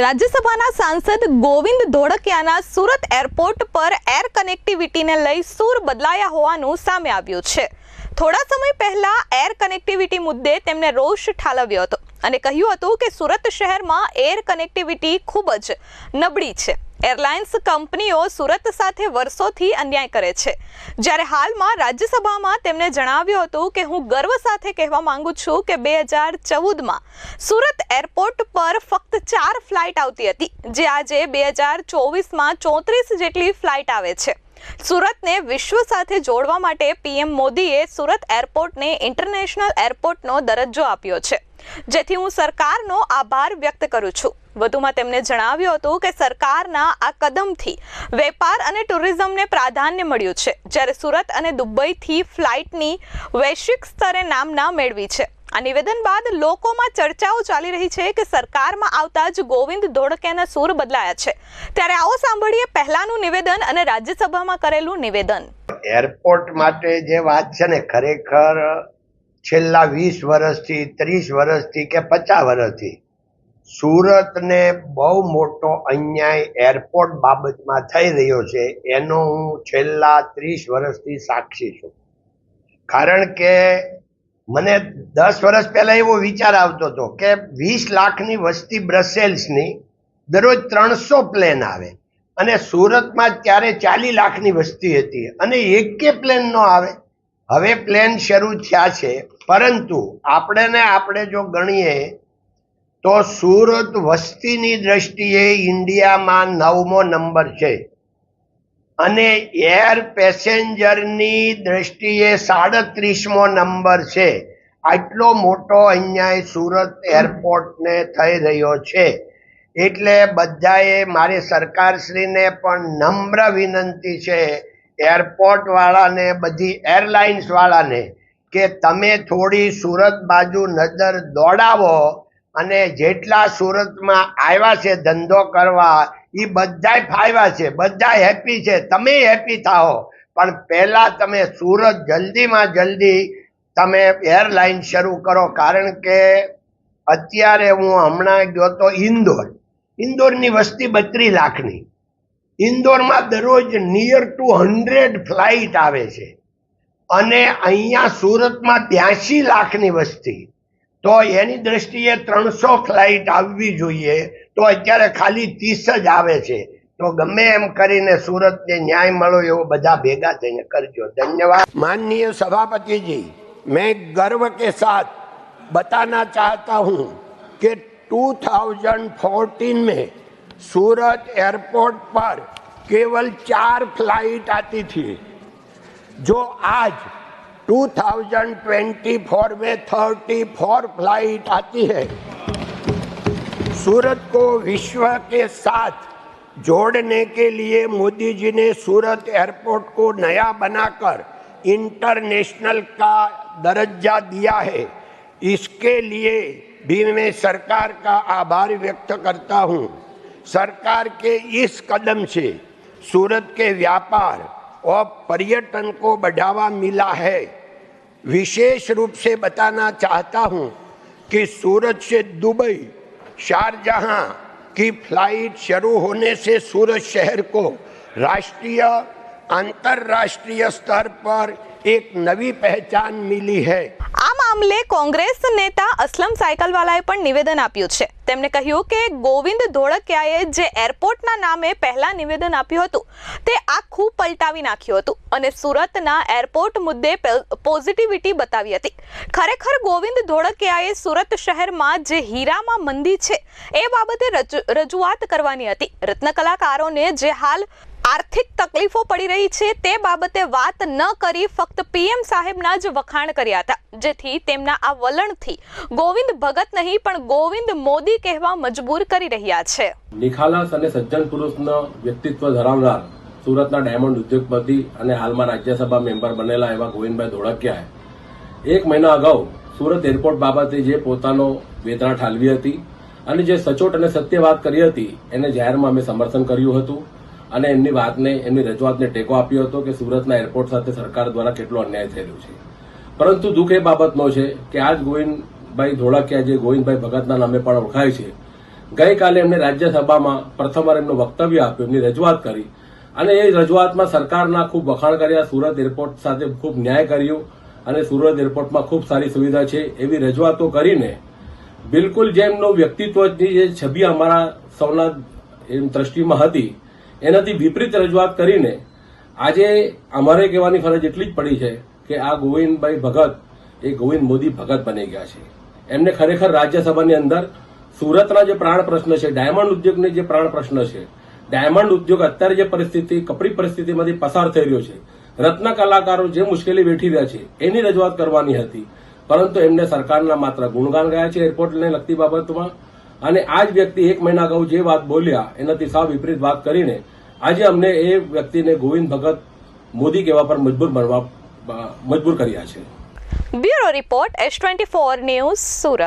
રાજ્યસભાના સાંસદ ગોવિંદ ધોળકિયાના સુરત એરપોર્ટ પર એર કનેક્ટિવિટીને લઈ સૂર બદલાયા હોવાનું સામે આવ્યું છે. થોડા સમય પહેલા એર કનેક્ટિવિટી મુદ્દે તેમણે રોષ ઠાલવ્યો હતો અને કહ્યું હતું કે સુરત શહેરમાં એર કનેક્ટિવિટી ખૂબ જ નબળી છે. એરલાઇન્સ કંપનીઓ સુરત સાથે વર્ષોથી અન્યાય કરે છે. જ્યારે હાલમાં રાજ્યસભામાં તેમણે જણાવ્યું હતું કે હું ગર્વ સાથે કહેવા માંગુ છું કે બે હજાર ચૌદમાં સુરત એરપોર્ટ પર ફક્ત ચાર ફ્લાઇટ આવતી હતી, જે આજે બે હજાર ચોવીસમાં ચોત્રીસ જેટલી ફ્લાઇટ આવે છે. સુરતને વિશ્વ સાથે જોડવા માટે પીએમ મોદીએ સુરત એરપોર્ટને ઇન્ટરનેશનલ એરપોર્ટનો દરજ્જો આપ્યો છે. જેથી હું સરકારનો આભાર વ્યક્ત કરું છું. વધુમાં તેમણે જણાવ્યું હતું કે સરકારના આ કદમથી વેપાર અને ટુરિઝમને પ્રાધાન્ય મળ્યું છે. જ્યારે સુરત અને દુબઈથી ફ્લાઇટની વૈશ્વિક સ્તરે નામના મેળવી છે. આ નિવેદન બાદ લોકોમાં ચર્ચાઓ ચાલી રહી છે કે સરકારમાં આવતા જ ગોવિંદ ધોળકેના સૂર બદલાયા છે. ત્યારે આવો સાંભળીએ પહેલાનું નિવેદન અને રાજ્યસભામાં કરેલું નિવેદન. એરપોર્ટ માટે જે વાત છે ને ખરેખર છેલ્લા વીસ વર્ષથી, ત્રીસ વર્ષથી કે પચાસ વર્ષથી સુરતને બહુ મોટો અન્યાય એરપોર્ટ બાબતમાં થઈ રહ્યો છે, એનો હું છેલ્લા ત્રીસ વર્ષથી સાક્ષી છું. કારણ કે મને દસ વર્ષ પહેલાં એવો વિચાર આવતો હતો કે વીસ લાખની વસ્તી બ્રસેલ્સની દરરોજ ત્રણસો પ્લેન આવે અને સુરતમાં ત્યારે ચાલીસ લાખની વસ્તી હતી અને એકે પ્લેન નો આવે. હવે પ્લેન શરૂ થયા છે. પરંતુ આપણે ને આપણે જો ગણીએ તો સુરત વસ્તીની દ્રષ્ટિએ ઇન્ડિયામાં નવમો નંબર છે. અને એર પેસેન્જરની દ્રષ્ટિએ સાડત્રીસમો નંબર છે. આટલો મોટો અહીંયા સુરત એરપોર્ટને થઈ રહ્યો છે. એટલે બધાએ, મારી સરકારશ્રીને પણ નમ્ર વિનંતી છે એરપોર્ટવાળાને, બધી એરલાઇન્સવાળાને, કે તમે થોડી સુરત બાજુ નજર દોડાવો અને જેટલા સુરતમાં આવ્યા છે ધંધો કરવા એ બધાય ફાયવા છે બધા હેપી છે, તમે હેપી થાઓ. પણ પહેલા તમે સુરત જલ્દીમાં જલ્દી તમે એરલાઇન શરૂ કરો, કારણ કે અત્યારે હું હમણાં ગયો તો ઇન્દોર. ઇન્દોરની વસ્તી બત્રીસ લાખની. ઇન્દોરમાં દરરોજ નિયર ટુ હંડ્રેડ ફ્લાઇટ આવે છે. અને અહીંયા સુરતમાં બ્યાસી લાખની વસ્તી. તો એની દ્રષ્ટિએ ત્રણસો ફ્લાઇટ આવવી જોઈએ. તો અત્યારે ખાલી ત્રીસ જ આવે છે તો ગમે એમ કરીને સુરતને ન્યાય મળો એવો બધા ભેગા થઈને કરજો ધન્યવાદ माननीय सभापति जी मैं गर्व के साथ बताना चाहता हूं कि 2014 में सूरत एयरपोर्ट पर केवल चार फ्लाइट आती थी जो आज 2024 में 34 फ्लाइट आती है सूरत को विश्व के साथ जोड़ने के लिए मोदी जी ने सूरत एयरपोर्ट को नया बनाकर इंटरनेशनल का दर्जा दिया है। इसके लिए भी मैं सरकार का आभार व्यक्त करता हूँ। सरकार के इस कदम से सूरत के व्यापार और पर्यटन को बढ़ावा मिला है। विशेष रूप से बताना चाहता हूँ कि सूरत से दुबई शारजहां की फ़्लाइट शुरू होने से सूरत शहर को राष्ट्रीय, अंतर्राष्ट्रीय स्तर पर एक नवी पहचान मिली है। મામલે કોંગ્રેસ નેતા અસલમ સાયકલવાલાએ પણ નિવેદન આપ્યું છે. તેમણે કહ્યું કે ગોવિંદ ધોળકિયાએ જે એરપોર્ટના નામે પહેલા નિવેદન આપ્યું હતું, તે આખું પલટાવી નાખ્યું હતું અને સુરતના એરપોર્ટ મુદ્દે પોઝિટિવિટી બતાવી હતી. ખરેખર ગોવિંદ ધોળકિયાએ સુરત શહેરમાં જે હીરામાં મંદી છે, એ બાબતે રજૂ- રજૂઆત કરવાની હતી. રત્ન કલાકારોને જે હાલ આર્થિક તકલીફો પડી રહી છે તે બાબતે વાત ન કરી ફક્ત પીએમ સાહેબના જ વખાણ કર્યા હતા. જેથી તેમના આ વલણથી ગોવિંદ ભગત નહીં, પણ ગોવિંદ મોદી કહેવા મજબૂર કરી રહ્યા છે. નિખાલસ અને સજ્જન પુરુષનો વ્યક્તિત્વ ધરાવનાર સુરતના ડાયમંડ ઉદ્યોગપતિ અને હાલમાં રાજ્યસભા મેમ્બર બનેલા એવા ગોવિંદભાઈ ધોળકિયાએ એક મહિના અગાઉ સુરત એરપોર્ટ બાબતે જે પોતાનો વેતના ઠાલવી હતી અને જે સચોટ અને સત્ય વાત કરી હતી, એને જાહેરમાં અમે સમર્થન કર્યું હતું. અને એમની વાતને, એમની રજૂઆતને ટેકો આપ્યો હતો કે સુરતના એરપોર્ટ સાથે સરકાર દ્વારા કેટલો અન્યાય થયેલો છે. પરંતુ દુઃખ એ બાબતનો છે કે આજ ગોવિંદભાઈ ધોળકિયા જે ગોવિંદભાઈ ભગતના નામે પણ ઓળખાય છે, ગઈકાલે એમને રાજ્યસભામાં પ્રથમવાર એમનું વક્તવ્ય આપ્યું, એમની રજૂઆત કરી અને એ રજૂઆતમાં સરકારના ખૂબ વખાણ કર્યા, સુરત એરપોર્ટ સાથે ખૂબ ન્યાય કર્યો અને સુરત એરપોર્ટમાં ખૂબ સારી સુવિધા છે એવી રજૂઆતો કરીને બિલકુલ જેમનું વ્યક્તિત્વની જે છબી અમારા સૌના એમ દ્રષ્ટિમાં હતી એનાથી વિપરીત રજૂઆત કરીને આજે અમારે કહેવાની ફરજ એટલી જ પડી છે કે આ ગોવિંદભાઈ ભગત, એ ગોવિંદ મોદી ભગત બની ગયા છે. એમને ખરેખર રાજ્યસભાની અંદર સુરતના જે પ્રાણ પ્રશ્ન છે, ડાયમંડ ઉદ્યોગને જે પ્રાણ પ્રશ્ન છે, ડાયમંડ ઉદ્યોગ અત્યારે જે પરિસ્થિતિ, કપરી પરિસ્થિતિમાંથી પસાર થઈ રહ્યો છે, રત્ન કલાકારો જે મુશ્કેલી વેઠી રહ્યા છે, એની રજૂઆત કરવાની હતી. પરંતુ એમને સરકારના માત્ર ગુણગાન ગયા છે એરપોર્ટને લગતી બાબતમાં. અને આ જ વ્યક્તિ એક મહિના અગાઉ જે વાત બોલ્યા, એનાથી સાવ વિપરીત વાત કરીને, આજે અમને એ વ્યક્તિને ગોવિંદ ભગત મોદી કહેવા પર મજબૂર બનવા મજબૂર કર્યા છે. Bureau report, S twenty four news Surat.